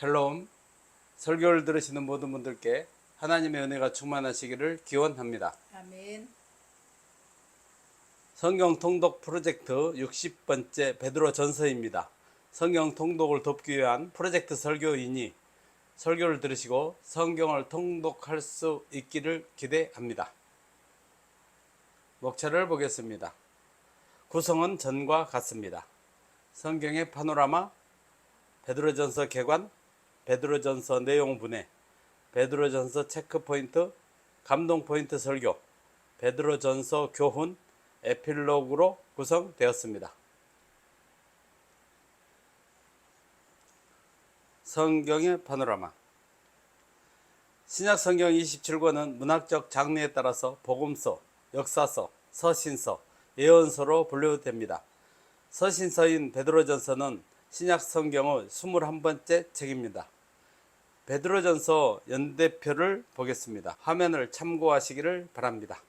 샬롬 설교를 들으시는 모든 분들께 하나님의 은혜가 충만하시기를 기원합니다. 아멘. 성경 통독 프로젝트 60번째 베드로 전서입니다. 성경 통독을 돕기 위한 프로젝트 설교이니 설교를 들으시고 성경을 통독할 수 있기를 기대합니다. 목차를 보겠습니다. 구성은 전과 같습니다. 성경의 파노라마, 베드로전서 개관, 베드로전서 내용 분해, 베드로전서 체크 포인트, 감동 포인트 설교, 베드로전서 교훈, 에필로그로 구성되었습니다. 성경의 파노라마 신약 성경 27권은 문학적 장르에 따라서 복음서, 역사서, 서신서, 예언서로 분류됩니다. 서신서인 베드로전서는 신약 성경의 21번째 책입니다. 베드로전서 연대표를 보겠습니다. 화면을 참고하시기를 바랍니다.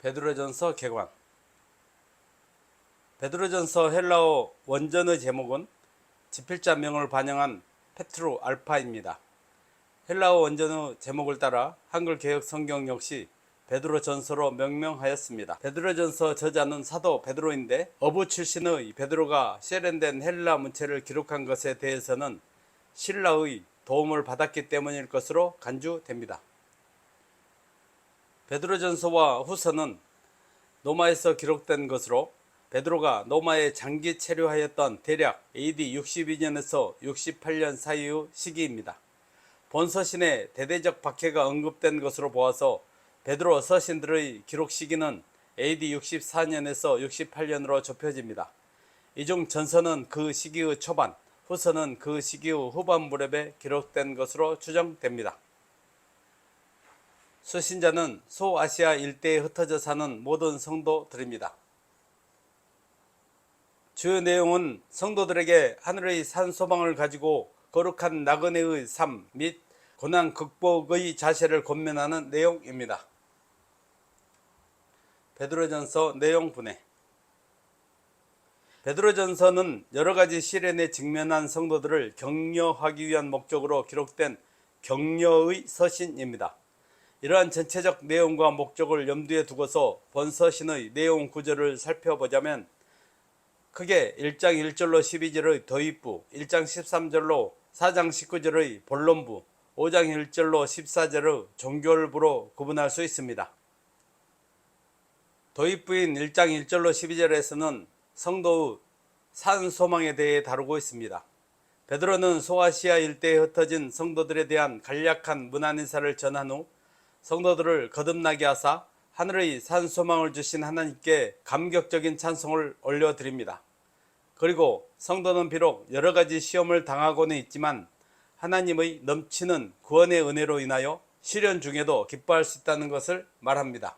베드로전서 개관 베드로전서 헬라어 원전의 제목은 지필자명을 반영한 페트로 알파입니다. 헬라어 원전의 제목을 따라 한글 개혁 성경 역시 베드로 전서로 명명하였습니다. 베드로 전서 저자는 사도 베드로인데 어부 출신의 베드로가 세련된 헬라 문체를 기록한 것에 대해서는 신라의 도움을 받았기 때문일 것으로 간주됩니다. 베드로 전서와 후서는 노마에서 기록된 것으로 베드로가 노마에 장기 체류하였던 대략 AD 62년에서 68년 사이의 시기입니다. 본서신에 대대적 박해가 언급된 것으로 보아서 베드로 서신들의 기록 시기는 AD 64년에서 68년으로 좁혀집니다. 이 중 전서는 그 시기의 초반, 후서는 그 시기의 후반 무렵에 기록된 것으로 추정됩니다. 수신자는 소아시아 일대에 흩어져 사는 모든 성도들입니다. 주요 내용은 성도들에게 하늘의 산 소망을 가지고 거룩한 나그네의 삶 및 고난 극복의 자세를 권면하는 내용입니다. 베드로전서 내용 분해 베드로전서는 여러 가지 시련에 직면한 성도들을 격려하기 위한 목적으로 기록된 격려의 서신입니다. 이러한 전체적 내용과 목적을 염두에 두고서 본서신의 내용 구조를 살펴보자면 크게 1장 1절로 12절의 도입부, 1장 13절로 4장 19절의 본론부, 5장 1절로 14절의 종결부로 구분할 수 있습니다. 도입부인 1장 1절로 12절에서는 성도의 산 소망에 대해 다루고 있습니다. 베드로는 소아시아 일대에 흩어진 성도들에 대한 간략한 문안 인사를 전한 후 성도들을 거듭나게 하사 하늘의 산 소망을 주신 하나님께 감격적인 찬송을 올려드립니다. 그리고 성도는 비록 여러 가지 시험을 당하고는 있지만 하나님의 넘치는 구원의 은혜로 인하여 시련 중에도 기뻐할 수 있다는 것을 말합니다.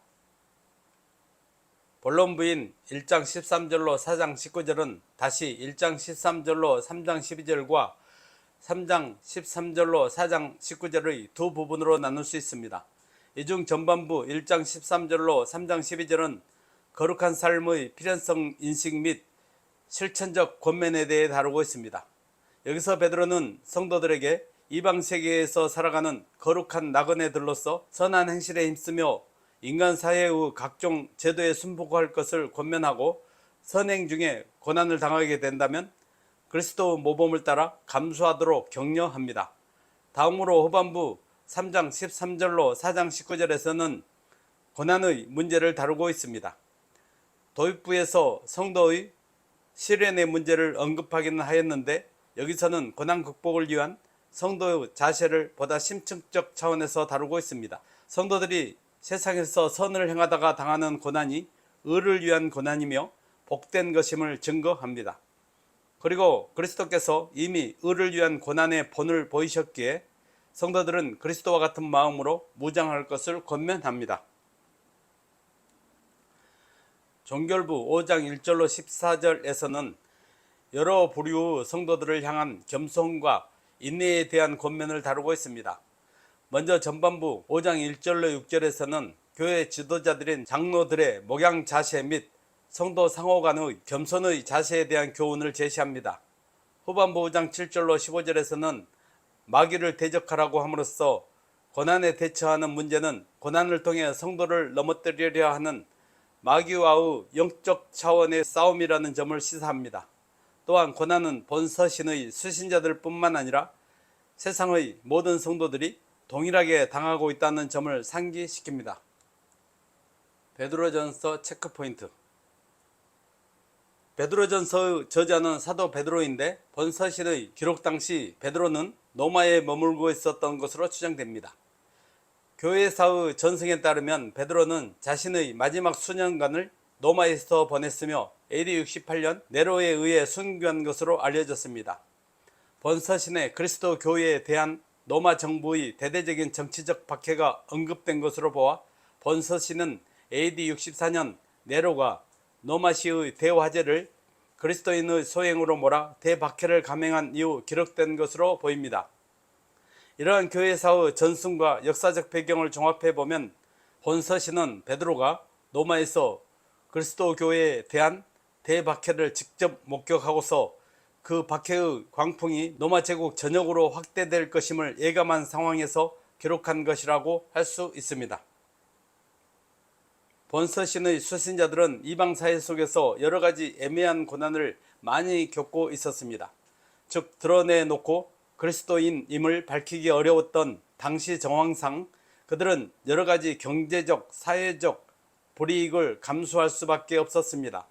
본론부인 1장 13절로 4장 19절은 다시 1장 13절로 3장 12절과 3장 13절로 4장 19절의 두 부분으로 나눌 수 있습니다. 이 중 전반부 1장 13절로 3장 12절은 거룩한 삶의 필연성 인식 및 실천적 권면에 대해 다루고 있습니다. 여기서 베드로는 성도들에게 이방 세계에서 살아가는 거룩한 나그네들로서 선한 행실에 힘쓰며 인간 사회의 각종 제도에 순복할 것을 권면하고 선행 중에 고난을 당하게 된다면 그리스도 모범을 따라 감수하도록 격려합니다. 다음으로 후반부 3장 13절로 4장 19절에서는 고난의 문제를 다루고 있습니다. 도입부에서 성도의 시련의 문제를 언급하기는 하였는데 여기서는 고난 극복을 위한 성도의 자세를 보다 심층적 차원에서 다루고 있습니다. 성도들이 세상에서 선을 행하다가 당하는 고난이 의를 위한 고난이며 복된 것임을 증거합니다. 그리고 그리스도께서 이미 의를 위한 고난의 본을 보이셨기에 성도들은 그리스도와 같은 마음으로 무장할 것을 권면합니다. 종결부 5장 1절로 14절에서는 여러 부류 성도들을 향한 겸손과 인내에 대한 권면을 다루고 있습니다. 먼저 전반부 5장 1절로 6절에서는 교회 지도자들인 장로들의 목양 자세 및 성도 상호 간의 겸손의 자세에 대한 교훈을 제시합니다. 후반부 5장 7절로 15절에서는 마귀를 대적하라고 함으로써 고난에 대처하는 문제는 고난을 통해 성도를 넘어뜨리려 하는 마귀와의 영적 차원의 싸움이라는 점을 시사합니다. 또한 고난은 본서신의 수신자들 뿐만 아니라 세상의 모든 성도들이 동일하게 당하고 있다는 점을 상기시킵니다. 베드로전서 체크포인트 베드로전서의 저자는 사도 베드로인데 본서신의 기록 당시 베드로는 노마에 머물고 있었던 것으로 추정됩니다. 교회사의 전승에 따르면 베드로는 자신의 마지막 수년간을 노마에서 보냈으며 AD 68년 네로에 의해 순교한 것으로 알려졌습니다. 본서신의 그리스도 교회에 대한 노마 정부의 대대적인 정치적 박해가 언급된 것으로 보아 본서신은 AD 64년 네로가 노마시의 대화제를 그리스도인의 소행으로 몰아 대박해를 감행한 이후 기록된 것으로 보입니다. 이러한 교회사의 전승과 역사적 배경을 종합해 보면 본서신은 베드로가 노마에서 그리스도 교회에 대한 대박해를 직접 목격하고서 그 박해의 광풍이 노마 제국 전역으로 확대될 것임을 예감한 상황에서 기록한 것이라고 할 수 있습니다. 본서신의 수신자들은 이방 사회 속에서 여러 가지 애매한 고난을 많이 겪고 있었습니다. 즉 드러내놓고 그리스도인임을 밝히기 어려웠던 당시 정황상 그들은 여러 가지 경제적, 사회적 불이익을 감수할 수밖에 없었습니다.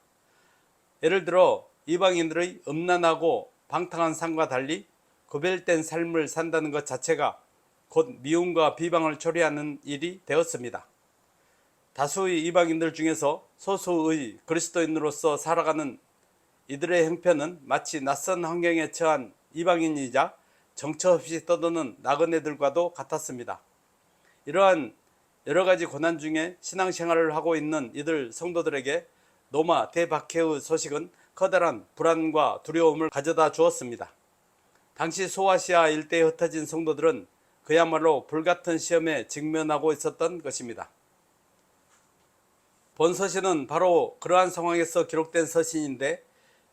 예를 들어 이방인들의 음란하고 방탕한 삶과 달리 구별된 삶을 산다는 것 자체가 곧 미움과 비방을 초래하는 일이 되었습니다. 다수의 이방인들 중에서 소수의 그리스도인으로서 살아가는 이들의 형편은 마치 낯선 환경에 처한 이방인이자 정처 없이 떠도는 나그네들과도 같았습니다. 이러한 여러 가지 고난 중에 신앙생활을 하고 있는 이들 성도들에게 노마 대박해의 소식은 커다란 불안과 두려움을 가져다 주었습니다. 당시 소아시아 일대에 흩어진 성도들은 그야말로 불같은 시험에 직면하고 있었던 것입니다. 본 서신은 바로 그러한 상황에서 기록된 서신인데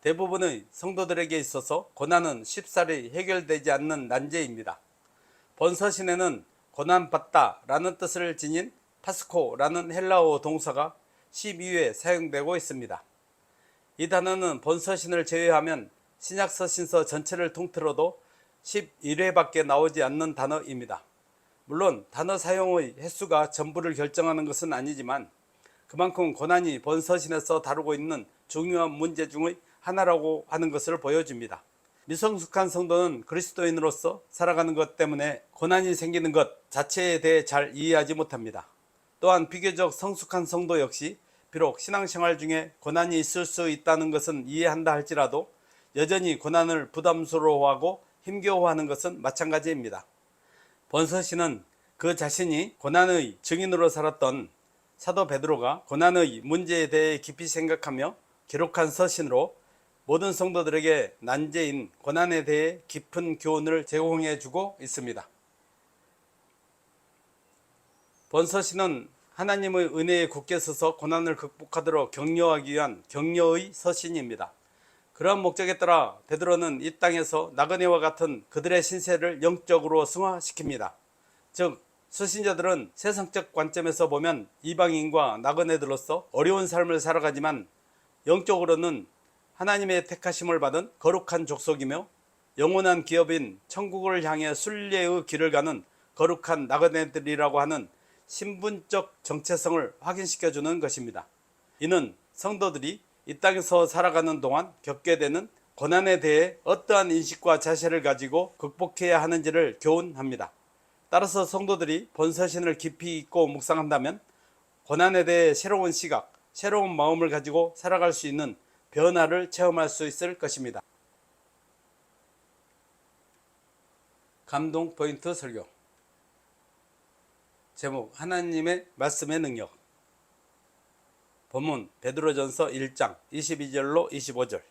대부분의 성도들에게 있어서 고난은 쉽사리 해결되지 않는 난제입니다. 본 서신에는 고난받다 라는 뜻을 지닌 파스코라는 헬라어 동사가 12회 사용되고 있습니다. 이 단어는 본 서신을 제외하면 신약 서신서 전체를 통틀어도 11회밖에 나오지 않는 단어입니다. 물론 단어 사용의 횟수가 전부를 결정하는 것은 아니지만 그만큼 고난이 본서신에서 다루고 있는 중요한 문제 중의 하나라고 하는 것을 보여줍니다. 미성숙한 성도는 그리스도인으로서 살아가는 것 때문에 고난이 생기는 것 자체에 대해 잘 이해하지 못합니다. 또한 비교적 성숙한 성도 역시 비록 신앙생활 중에 고난이 있을 수 있다는 것은 이해한다 할지라도 여전히 고난을 부담스러워하고 힘겨워하는 것은 마찬가지입니다. 본서신은 그 자신이 고난의 증인으로 살았던 사도 베드로가 고난의 문제에 대해 깊이 생각하며 기록한 서신으로 모든 성도들에게 난제인 고난에 대해 깊은 교훈을 제공해 주고 있습니다. 본서신은 하나님의 은혜에 굳게 서서 고난을 극복하도록 격려하기 위한 격려의 서신입니다. 그러한 목적에 따라 베드로는 이 땅에서 나그네와 같은 그들의 신세를 영적으로 승화시킵니다. 즉 수신자들은 세상적 관점에서 보면 이방인과 나그네들로서 어려운 삶을 살아가지만 영적으로는 하나님의 택하심을 받은 거룩한 족속이며 영원한 기업인 천국을 향해 순례의 길을 가는 거룩한 나그네들이라고 하는 신분적 정체성을 확인시켜주는 것입니다. 이는 성도들이 이 땅에서 살아가는 동안 겪게 되는 고난에 대해 어떠한 인식과 자세를 가지고 극복해야 하는지를 교훈합니다. 따라서 성도들이 본서신을 깊이 있고 묵상한다면 고난에 대해 새로운 시각, 새로운 마음을 가지고 살아갈 수 있는 변화를 체험할 수 있을 것입니다. 감동 포인트 설교 제목 하나님의 말씀의 능력. 본문 베드로전서 1장 22절로 25절.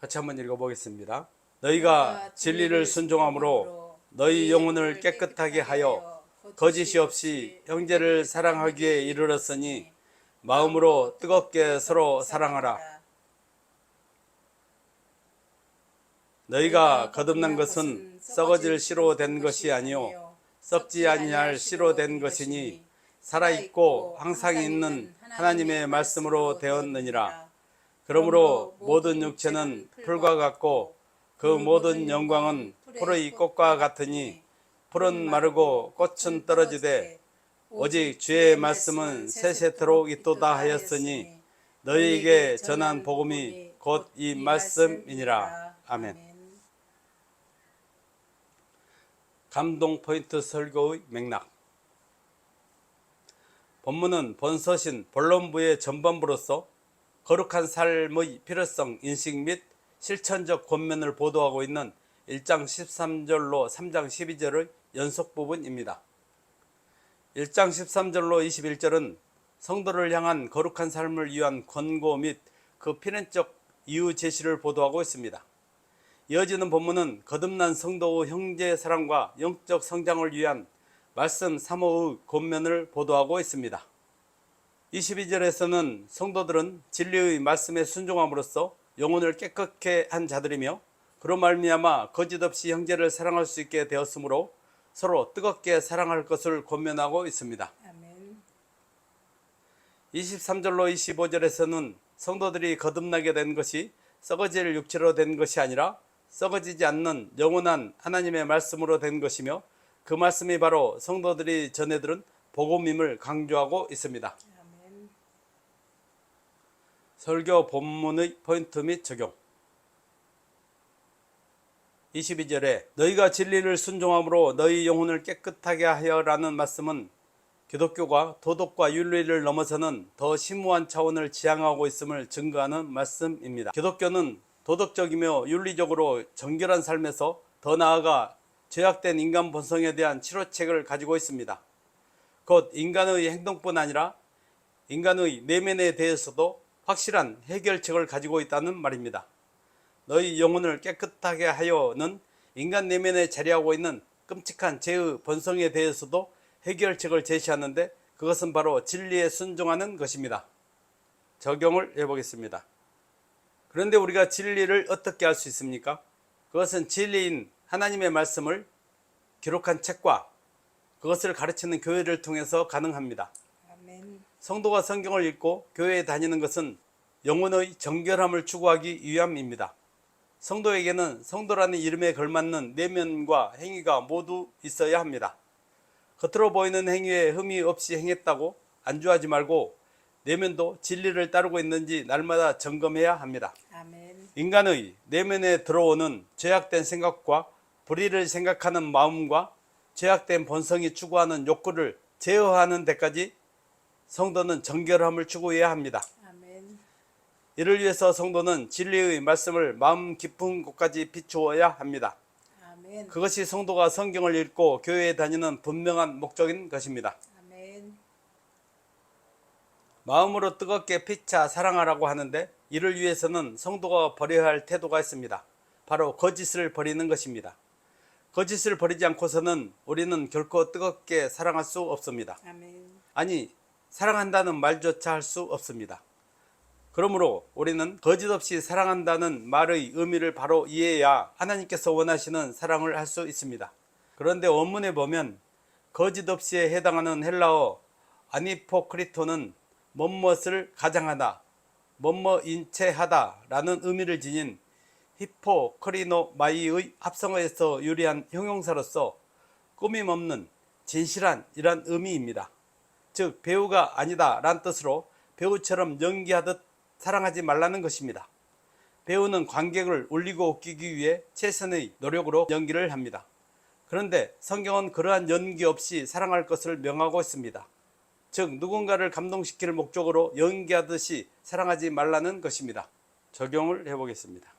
같이 한번 읽어보겠습니다. 너희가 진리를 순종함으로 너희 영혼을 깨끗하게 하여 거짓이 없이 형제를 사랑하기에 이르렀으니 마음으로 뜨겁게 서로 사랑하라. 너희가 거듭난 것은 썩어질 씨로 된 것이 아니요 썩지 아니할 씨로 된 것이니 살아 있고 항상 있는 하나님의 말씀으로 되었느니라. 그러므로 모든 육체는 풀과 같고 그 모든 영광은 풀의 꽃과 같으니 풀은 마르고 꽃은 떨어지되 오직 주의 말씀은 세세토록 있도다 하였으니 너희에게 전한 복음이 곧 이 말씀이니라. 아멘. 감동 포인트 설교의 맥락. 본문은 본서신 본론부의 전반부로서 거룩한 삶의 필요성 인식 및 실천적 권면을 보도하고 있는 1장 13절로 3장 12절의 연속 부분입니다. 1장 13절로 21절은 성도를 향한 거룩한 삶을 위한 권고 및 그 필연적 이유 제시를 보도하고 있습니다. 이어지는 본문은 거듭난 성도의 형제 사랑과 영적 성장을 위한 말씀 3호의 권면을 보도하고 있습니다. 22절에서는 성도들은 진리의 말씀에 순종함으로써 영혼을 깨끗게 한 자들이며 그로 말미암아 거짓 없이 형제를 사랑할 수 있게 되었으므로 서로 뜨겁게 사랑할 것을 권면하고 있습니다. 아멘. 23절로 25절에서는 성도들이 거듭나게 된 것이 썩어질 육체로 된 것이 아니라 썩어지지 않는 영원한 하나님의 말씀으로 된 것이며 그 말씀이 바로 성도들이 전해 들은 복음임을 강조하고 있습니다. 아멘. 설교 본문의 포인트 및 적용 22절에 너희가 진리를 순종함으로 너희 영혼을 깨끗하게 하여라는 말씀은 기독교가 도덕과 윤리를 넘어서는 더 심오한 차원을 지향하고 있음을 증거하는 말씀입니다. 기독교는 도덕적이며 윤리적으로 정결한 삶에서 더 나아가 죄악된 인간 본성에 대한 치료책을 가지고 있습니다. 곧 인간의 행동뿐 아니라 인간의 내면에 대해서도 확실한 해결책을 가지고 있다는 말입니다. 너희 영혼을 깨끗하게 하여는 인간 내면에 자리하고 있는 끔찍한 죄의 본성에 대해서도 해결책을 제시하는데 그것은 바로 진리에 순종하는 것입니다. 적용을 해보겠습니다. 그런데 우리가 진리를 어떻게 알 수 있습니까? 그것은 진리인 하나님의 말씀을 기록한 책과 그것을 가르치는 교회를 통해서 가능합니다. 아멘. 성도가 성경을 읽고 교회에 다니는 것은 영혼의 정결함을 추구하기 위함입니다. 성도에게는 성도라는 이름에 걸맞는 내면과 행위가 모두 있어야 합니다. 겉으로 보이는 행위에 흠이 없이 행했다고 안주하지 말고 내면도 진리를 따르고 있는지 날마다 점검해야 합니다. 아멘. 인간의 내면에 들어오는 죄악된 생각과 불의를 생각하는 마음과 죄악된 본성이 추구하는 욕구를 제어하는 데까지 성도는 정결함을 추구해야 합니다. 아멘. 이를 위해서 성도는 진리의 말씀을 마음 깊은 곳까지 비추어야 합니다. 아멘. 그것이 성도가 성경을 읽고 교회에 다니는 분명한 목적인 것입니다. 마음으로 뜨겁게 피차 사랑하라고 하는데 이를 위해서는 성도가 버려야 할 태도가 있습니다. 바로 거짓을 버리는 것입니다. 거짓을 버리지 않고서는 우리는 결코 뜨겁게 사랑할 수 없습니다. 아니, 사랑한다는 말조차 할 수 없습니다. 그러므로 우리는 거짓 없이 사랑한다는 말의 의미를 바로 이해해야 하나님께서 원하시는 사랑을 할 수 있습니다. 그런데 원문에 보면 거짓 없이에 해당하는 헬라어 아니포크리토는 뭐뭇을 가장하다, 뭐뭐인 채 하다라는 의미를 지닌 히포크리노마이의 합성어에서 유래한 형용사로서 꾸밈 없는 진실한 이란 의미입니다. 즉 배우가 아니다 란 뜻으로 배우처럼 연기하듯 사랑하지 말라는 것입니다. 배우는 관객을 울리고 웃기기 위해 최선의 노력으로 연기를 합니다. 그런데 성경은 그러한 연기 없이 사랑할 것을 명하고 있습니다. 즉 누군가를 감동시킬 목적으로 연기하듯이 사랑하지 말라는 것입니다. 적용을 해보겠습니다.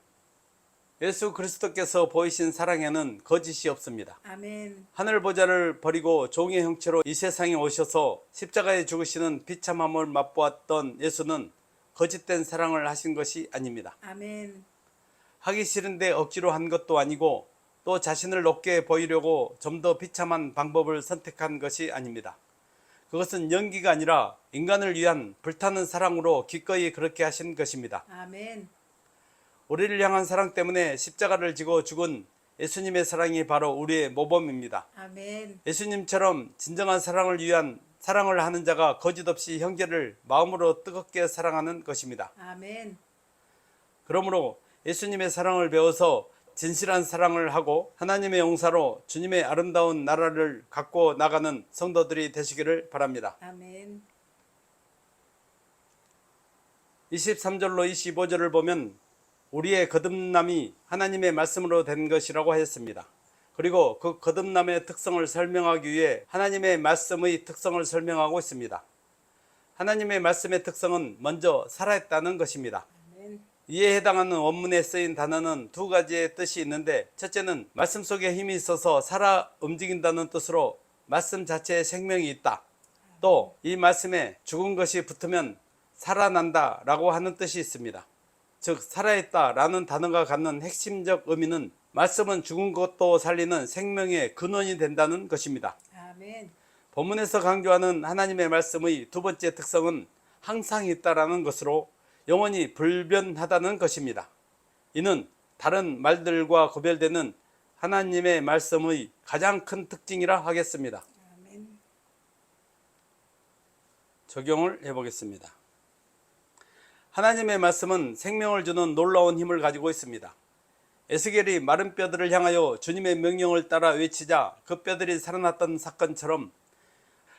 예수 그리스도께서 보이신 사랑에는 거짓이 없습니다. 아멘. 하늘 보좌를 버리고 종의 형체로 이 세상에 오셔서 십자가에 죽으시는 비참함을 맛보았던 예수는 거짓된 사랑을 하신 것이 아닙니다. 아멘. 하기 싫은데 억지로 한 것도 아니고 또 자신을 높게 보이려고 좀 더 비참한 방법을 선택한 것이 아닙니다. 그것은 연기가 아니라 인간을 위한 불타는 사랑으로 기꺼이 그렇게 하신 것입니다. 아멘. 우리를 향한 사랑 때문에 십자가를 지고 죽은 예수님의 사랑이 바로 우리의 모범입니다. 아멘. 예수님처럼 진정한 사랑을 위한 사랑을 하는 자가 거짓 없이 형제를 마음으로 뜨겁게 사랑하는 것입니다. 아멘. 그러므로 예수님의 사랑을 배워서 진실한 사랑을 하고 하나님의 용사로 주님의 아름다운 나라를 갖고 나가는 성도들이 되시기를 바랍니다. 아멘. 23절로 25절을 보면 우리의 거듭남이 하나님의 말씀으로 된 것이라고 했습니다. 그리고 그 거듭남의 특성을 설명하기 위해 하나님의 말씀의 특성을 설명하고 있습니다. 하나님의 말씀의 특성은 먼저 살아있다는 것입니다. 이에 해당하는 원문에 쓰인 단어는 두 가지의 뜻이 있는데 첫째는 말씀 속에 힘이 있어서 살아 움직인다는 뜻으로 말씀 자체에 생명이 있다. 또 이 말씀에 죽은 것이 붙으면 살아난다 라고 하는 뜻이 있습니다. 즉 살아있다 라는 단어가 갖는 핵심적 의미는 말씀은 죽은 것도 살리는 생명의 근원이 된다는 것입니다. 아멘. 본문에서 강조하는 하나님의 말씀의 두 번째 특성은 항상 있다라는 것으로 영원히 불변하다는 것입니다. 이는 다른 말들과 구별되는 하나님의 말씀의 가장 큰 특징이라 하겠습니다. 적용을 해보겠습니다. 하나님의 말씀은 생명을 주는 놀라운 힘을 가지고 있습니다. 에스겔이 마른 뼈들을 향하여 주님의 명령을 따라 외치자 그 뼈들이 살아났던 사건처럼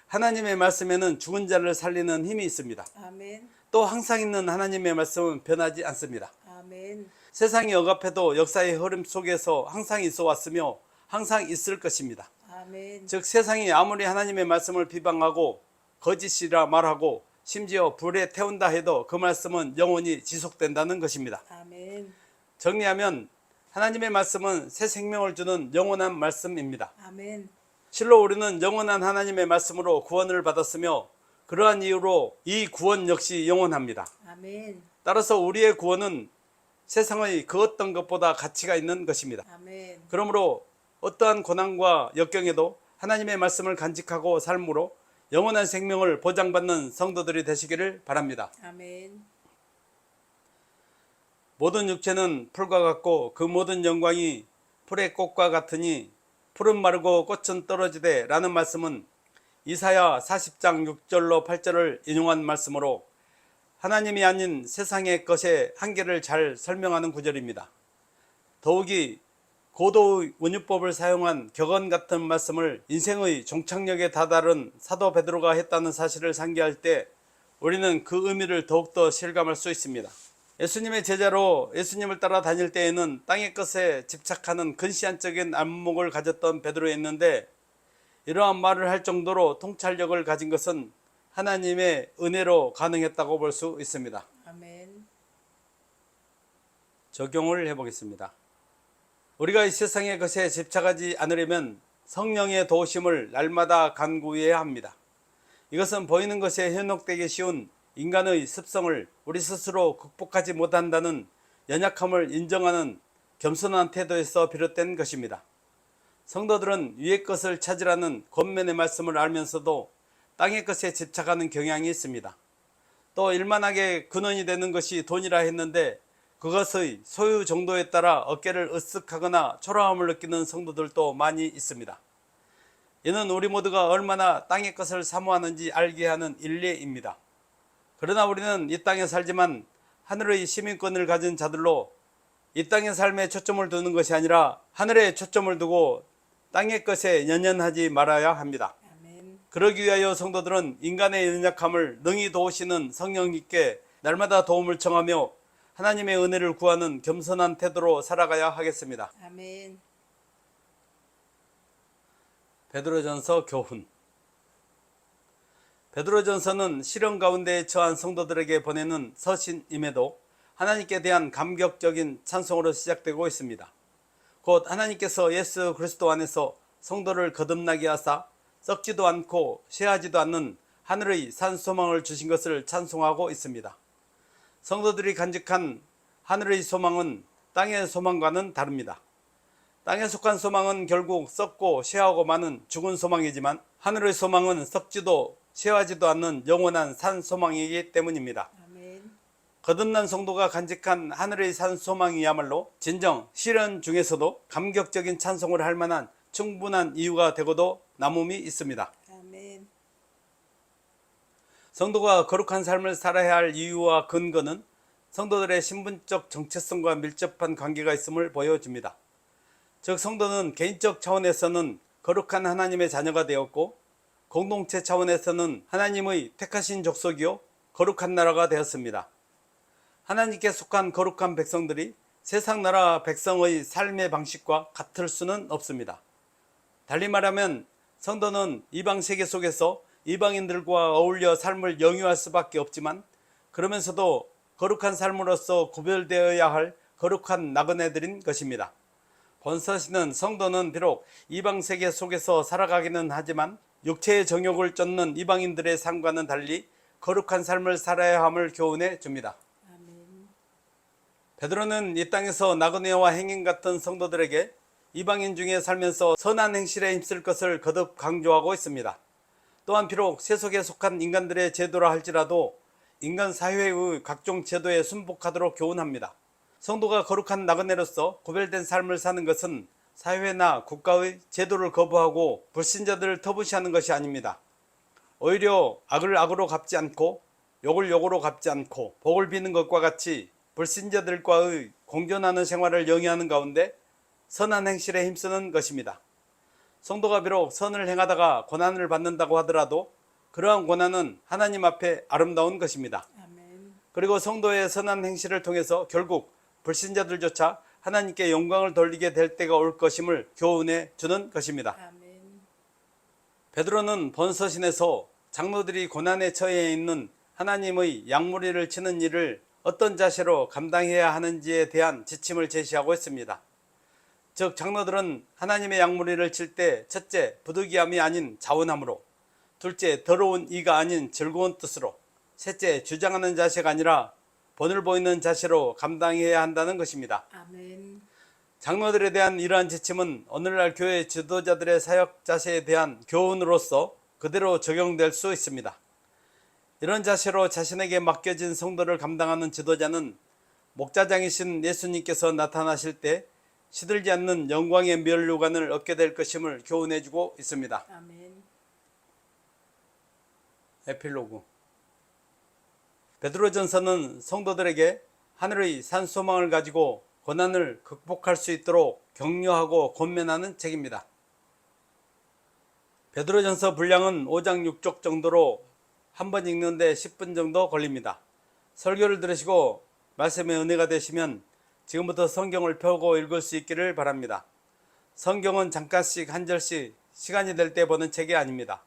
하나님의 말씀에는 죽은 자를 살리는 힘이 있습니다. 아멘. 또 항상 있는 하나님의 말씀은 변하지 않습니다. 아멘. 세상이 억압해도 역사의 흐름 속에서 항상 있어 왔으며 항상 있을 것입니다. 아멘. 즉 세상이 아무리 하나님의 말씀을 비방하고 거짓이라 말하고 심지어 불에 태운다 해도 그 말씀은 영원히 지속된다는 것입니다. 아멘. 정리하면 하나님의 말씀은 새 생명을 주는 영원한 말씀입니다. 아멘. 실로 우리는 영원한 하나님의 말씀으로 구원을 받았으며 그러한 이유로 이 구원 역시 영원합니다. 아멘. 따라서 우리의 구원은 세상의 그 어떤 것보다 가치가 있는 것입니다. 아멘. 그러므로 어떠한 고난과 역경에도 하나님의 말씀을 간직하고 삶으로 영원한 생명을 보장받는 성도들이 되시기를 바랍니다. 아멘. 모든 육체는 풀과 같고 그 모든 영광이 풀의 꽃과 같으니 풀은 마르고 꽃은 떨어지되 라는 말씀은 이사야 40장 6절로 8절을 인용한 말씀으로 하나님이 아닌 세상의 것의 한계를 잘 설명하는 구절입니다. 더욱이 고도의 원유법을 사용한 격언 같은 말씀을 인생의 종착역에 다다른 사도 베드로가 했다는 사실을 상기할 때 우리는 그 의미를 더욱더 실감할 수 있습니다. 예수님의 제자로 예수님을 따라 다닐 때에는 땅의 것에 집착하는 근시안적인 안목을 가졌던 베드로였는데 이러한 말을 할 정도로 통찰력을 가진 것은 하나님의 은혜로 가능했다고 볼 수 있습니다. 아멘. 적용을 해보겠습니다. 우리가 이 세상의 것에 집착하지 않으려면 성령의 도우심을 날마다 간구해야 합니다. 이것은 보이는 것에 현혹되기 쉬운 인간의 습성을 우리 스스로 극복하지 못한다는 연약함을 인정하는 겸손한 태도에서 비롯된 것입니다. 성도들은 위의 것을 찾으라는 권면의 말씀을 알면서도 땅의 것에 집착하는 경향이 있습니다. 또 일만하게 근원이 되는 것이 돈이라 했는데 그것의 소유 정도에 따라 어깨를 으쓱하거나 초라함을 느끼는 성도들도 많이 있습니다. 이는 우리 모두가 얼마나 땅의 것을 사모하는지 알게 하는 일례입니다. 그러나 우리는 이 땅에 살지만 하늘의 시민권을 가진 자들로 이 땅의 삶에 초점을 두는 것이 아니라 하늘에 초점을 두고 땅의 것에 연연하지 말아야 합니다. 그러기 위하여 성도들은 인간의 연약함을 능히 도우시는 성령님께 날마다 도움을 청하며 하나님의 은혜를 구하는 겸손한 태도로 살아가야 하겠습니다. 아멘. 베드로전서 교훈 베드로전서는 시련 가운데 처한 성도들에게 보내는 서신임에도 하나님께 대한 감격적인 찬송으로 시작되고 있습니다. 곧 하나님께서 예수 그리스도 안에서 성도를 거듭나게 하사 썩지도 않고 쇠하지도 않는 하늘의 산 소망을 주신 것을 찬송하고 있습니다. 성도들이 간직한 하늘의 소망은 땅의 소망과는 다릅니다. 땅에 속한 소망은 결국 썩고 쇠하고 마는 죽은 소망이지만 하늘의 소망은 썩지도 쇠하지도 않는 영원한 산 소망이기 때문입니다. 거듭난 성도가 간직한 하늘의 산 소망이야말로 진정 시련 중에서도 감격적인 찬송을 할 만한 충분한 이유가 되고도 남음이 있습니다. 아멘. 성도가 거룩한 삶을 살아야 할 이유와 근거는 성도들의 신분적 정체성과 밀접한 관계가 있음을 보여줍니다. 즉 성도는 개인적 차원에서는 거룩한 하나님의 자녀가 되었고 공동체 차원에서는 하나님의 택하신 족속이요 거룩한 나라가 되었습니다. 하나님께 속한 거룩한 백성들이 세상 나라 백성의 삶의 방식과 같을 수는 없습니다. 달리 말하면 성도는 이방 세계 속에서 이방인들과 어울려 삶을 영위할 수밖에 없지만 그러면서도 거룩한 삶으로서 구별되어야 할 거룩한 나그네들인 것입니다. 본서시는 성도는 비록 이방 세계 속에서 살아가기는 하지만 육체의 정욕을 쫓는 이방인들의 삶과는 달리 거룩한 삶을 살아야 함을 교훈해 줍니다. 베드로는 이 땅에서 나그네와 행인 같은 성도들에게 이방인 중에 살면서 선한 행실에 힘쓸 것을 거듭 강조하고 있습니다. 또한 비록 세속에 속한 인간들의 제도라 할지라도 인간 사회의 각종 제도에 순복하도록 교훈합니다. 성도가 거룩한 나그네로서 구별된 삶을 사는 것은 사회나 국가의 제도를 거부하고 불신자들을 터부시하는 것이 아닙니다. 오히려 악을 악으로 갚지 않고 욕을 욕으로 갚지 않고 복을 비는 것과 같이 불신자들과의 공존하는 생활을 영위하는 가운데 선한 행실에 힘쓰는 것입니다. 성도가 비록 선을 행하다가 고난을 받는다고 하더라도 그러한 고난은 하나님 앞에 아름다운 것입니다. 그리고 성도의 선한 행실을 통해서 결국 불신자들조차 하나님께 영광을 돌리게 될 때가 올 것임을 교훈해 주는 것입니다. 아멘. 베드로는 본서신에서 장로들이 고난에 처해 있는 하나님의 양무리를 치는 일을 어떤 자세로 감당해야 하는지에 대한 지침을 제시하고 있습니다. 즉 장로들은 하나님의 양무리를 칠 때 첫째 부득이함이 아닌 자원함으로 둘째 더러운 이가 아닌 즐거운 뜻으로 셋째 주장하는 자세가 아니라 본을 보이는 자세로 감당해야 한다는 것입니다. 아멘. 장로들에 대한 이러한 지침은 오늘날 교회 지도자들의 사역 자세에 대한 교훈으로서 그대로 적용될 수 있습니다. 이런 자세로 자신에게 맡겨진 성도를 감당하는 지도자는 목자장이신 예수님께서 나타나실 때 시들지 않는 영광의 면류관을 얻게 될 것임을 교훈해주고 있습니다. 아멘. 에필로그 베드로전서는 성도들에게 하늘의 산 소망을 가지고 고난을 극복할 수 있도록 격려하고 권면하는 책입니다. 베드로전서 분량은 5장 6쪽 정도로 한 번 읽는데 10분 정도 걸립니다. 설교를 들으시고 말씀의 은혜가 되시면 지금부터 성경을 펴고 읽을 수 있기를 바랍니다. 성경은 잠깐씩 한 절씩 시간이 될 때 보는 책이 아닙니다.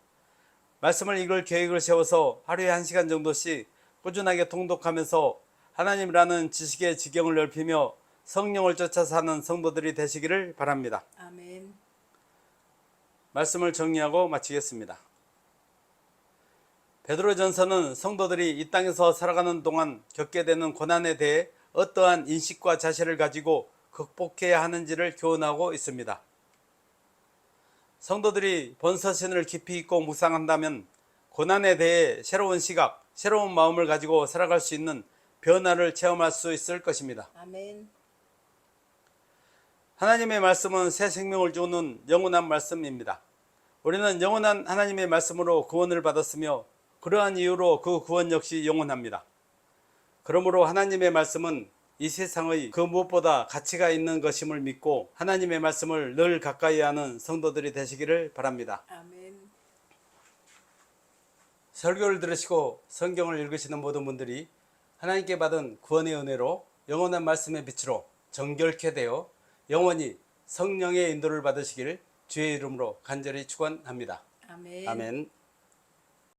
말씀을 읽을 계획을 세워서 하루에 한 시간 정도씩 꾸준하게 통독하면서 하나님이라는 지식의 지경을 넓히며 성령을 쫓아 사는 성도들이 되시기를 바랍니다. 아멘. 말씀을 정리하고 마치겠습니다. 베드로전서는 성도들이 이 땅에서 살아가는 동안 겪게 되는 고난에 대해 어떠한 인식과 자세를 가지고 극복해야 하는지를 교훈하고 있습니다. 성도들이 본서신을 깊이 있고 묵상한다면 고난에 대해 새로운 시각, 새로운 마음을 가지고 살아갈 수 있는 변화를 체험할 수 있을 것입니다. 아멘. 하나님의 말씀은 새 생명을 주는 영원한 말씀입니다. 우리는 영원한 하나님의 말씀으로 구원을 받았으며 그러한 이유로 그 구원 역시 영원합니다. 그러므로 하나님의 말씀은 이 세상의 그 무엇보다 가치가 있는 것임을 믿고 하나님의 말씀을 늘 가까이 하는 성도들이 되시기를 바랍니다. 아멘. 설교를 들으시고 성경을 읽으시는 모든 분들이 하나님께 받은 구원의 은혜로 영원한 말씀의 빛으로 정결케 되어 영원히 성령의 인도를 받으시길 주의 이름으로 간절히 축원합니다. 아멘. 아멘.